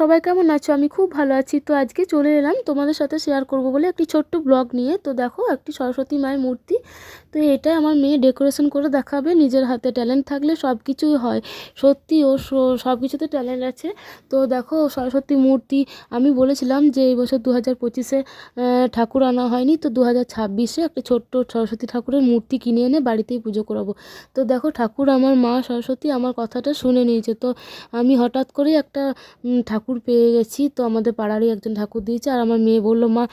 সবাই কেমন আছো? আমি খুব ভালো আছি। তো আজকে চলে এলাম তোমাদের সাথে শেয়ার করব বলে একটি ছোট্ট ব্লগ নিয়ে। তো দেখো, একটি সরস্বতী মায়ের মূর্তি। তো এটা আমার মেয়ে ডেকোরেশন করে দেখাবে। নিজের হাতে ট্যালেন্ট থাকলে সব কিছুই হয়। সত্যি ও সব কিছুতে ট্যালেন্ট আছে। তো দেখো, সরস্বতী মূর্তি, আমি বলেছিলাম যে এই বছর দু হাজার পঁচিশে ঠাকুর আনা হয়নি। তো দু হাজার ছাব্বিশে একটা ছোট্ট সরস্বতী ঠাকুরের মূর্তি কিনে এনে বাড়িতেই পুজো করাবো। তো দেখো, ঠাকুর আমার মা, সরস্বতী আমার কথাটা শুনে নিয়েছে। তো আমি হঠাৎ করেই একটা পেয়ে গেছি। তো আমাদের পাড়ারই একজন ঠাকুর দিয়েছে আর আমার মেয়ে বলল, মা,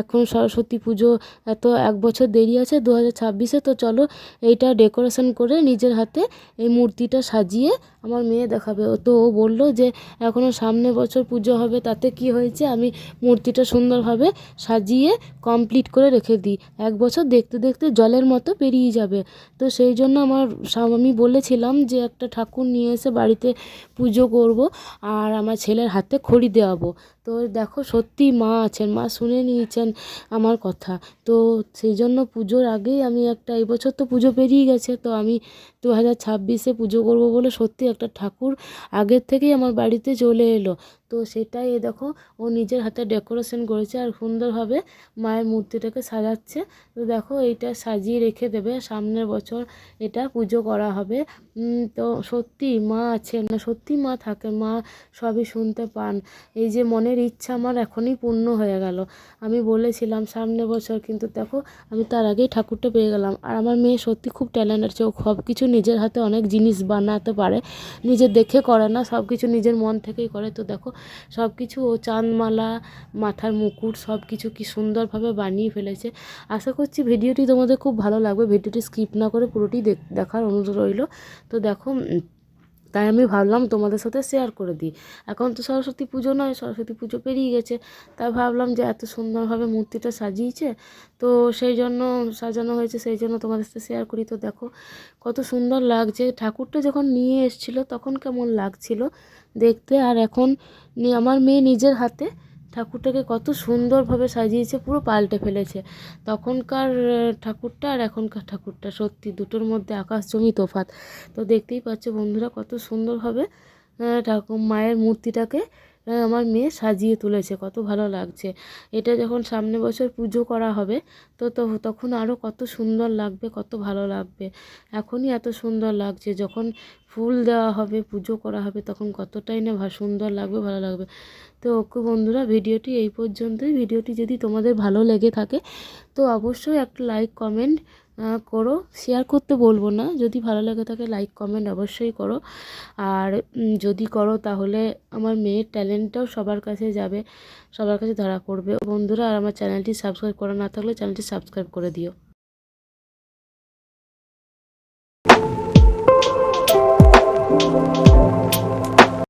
এখন সরস্বতী পুজো এত এক বছর দেরি আছে দু হাজার ছাব্বিশে, তো চলো এইটা ডেকোরেশন করে নিজের হাতে এই মূর্তিটা সাজিয়ে আমার মেয়ে দেখাবে। তো ও বলল যে এখনও সামনে বছর পুজো হবে, তাতে কি হয়েছে? আমি মূর্তিটা সুন্দরভাবে সাজিয়ে কমপ্লিট করে রেখে দিই। এক বছর দেখতে দেখতে জলের মতো পেরিয়ে যাবে। তো সেই জন্য আমার আমি বলেছিলাম যে, একটা ঠাকুর নিয়ে এসে বাড়িতে পুজো করব। আর আমার ছেলের হাতে খড়ি দেওয়াবো। তো দেখো সত্যি মা আছেন, মা শুনে নিয়েছেন আমার কথা। তো সেই জন্য পুজোর আগেই আমি একটা এবছর তো পুজো পেরিয়ে গেছে, তো আমি দু হাজার ছাব্বিশে পুজো করব বলে সত্যি একটা ঠাকুর আগের থেকেই আমার বাড়িতে চলে এলো। তো সেটাই এ দেখো, ও নিজের হাতে ডেকোরেশন করেছে আর সুন্দরভাবে মায়ের মূর্তিটাকে সাজাচ্ছে। তো দেখো এইটা সাজিয়ে রেখে দেবে, সামনের বছর এটা পুজো করা হবে। তো সত্যি মা আছেন না সত্যি মা থাকে মা সবই শুনতে পান। এই যে মনের ইচ্ছা আমার এখনই পূর্ণ হয়ে গেল। আমি বলেছিলাম, সামনে বছর কিন্তু দেখো, আমি তার আগেই ঠাকুরটা পেয়ে গেলাম। আর আমার মেয়ে সত্যি খুব ট্যালেন্ট আছে ও সব কিছু নিজের হাতে অনেক জিনিস বানাতে পারে, নিজে দেখে করে না সব কিছু নিজের মন থেকেই করে। তো দেখো সব কিছু ও চাঁদমালা, মাথার মুকুট সব কিছু কি সুন্দরভাবে বানিয়ে ফেলেছে। আশা করছি ভিডিওটি তোমাদের খুব ভালো লাগবে। ভিডিওটি স্কিপ না করে পুরোটি দেখার অনুরোধ রইল। তো দেখো তাই আমি ভাবলাম তোমাদের সাথে শেয়ার করে দিই। এখন তো সরস্বতী পুজো নয়, সরস্বতী পুজো পেরিয়ে গেছে। তাই ভাবলাম যে এত সুন্দরভাবে মূর্তিটা সাজিয়েছে, তো সেই জন্য সাজানো হয়েছে, সেই জন্য তোমাদের সাথে শেয়ার করি। তো দেখো, কত সুন্দর লাগছে। ঠাকুরটা যখন নিয়ে এসেছিল তখন কেমন লাগছিল দেখতে। আর এখন আমার মেয়ে নিজের হাতে ঠাকুরটাকে কত সুন্দরভাবে সাজিয়েছে, পুরো পাল্টে ফেলেছে। তখনকার ঠাকুরটা আর এখনকার ঠাকুরটা সত্যি দুটোর মধ্যে আকাশ জমি তফাত তো দেখতেই পাচ্ছ বন্ধুরা কত সুন্দরভাবে ঠাকুর মায়ের মূর্তিটাকে আমার মেয়ে সাজিয়ে তুলেছে, কত ভালো লাগছে। এটা যখন সামনে বছর পুজো করা হবে, তো তখন আরও কত সুন্দর লাগবে, কত ভালো লাগবে। এখনই এত সুন্দর লাগছে, যখন ফুল দেওয়া হবে, পুজো করা হবে, তখন কতটাই না সুন্দর লাগবে, ভালো লাগবে। তো ওকে বন্ধুরা, ভিডিওটি এই পর্যন্তই। ভিডিওটি যদি তোমাদের ভালো লেগে থাকে, তো অবশ্যই একটা লাইক কমেন্ট করো। শেয়ার করতে বলব না। যদি ভালো লাগে থাকে লাইক কমেন্ট অবশ্যই করো। আর যদি করো তাহলে আমার মেয়ের ট্যালেন্টটাও সবার কাছে যাবে, সবার কাছে ধরা পড়বে। বন্ধুরা, আর আমার চ্যানেলটি সাবস্ক্রাইব করা না থাকলে চ্যানেলটি সাবস্ক্রাইব করে দিও।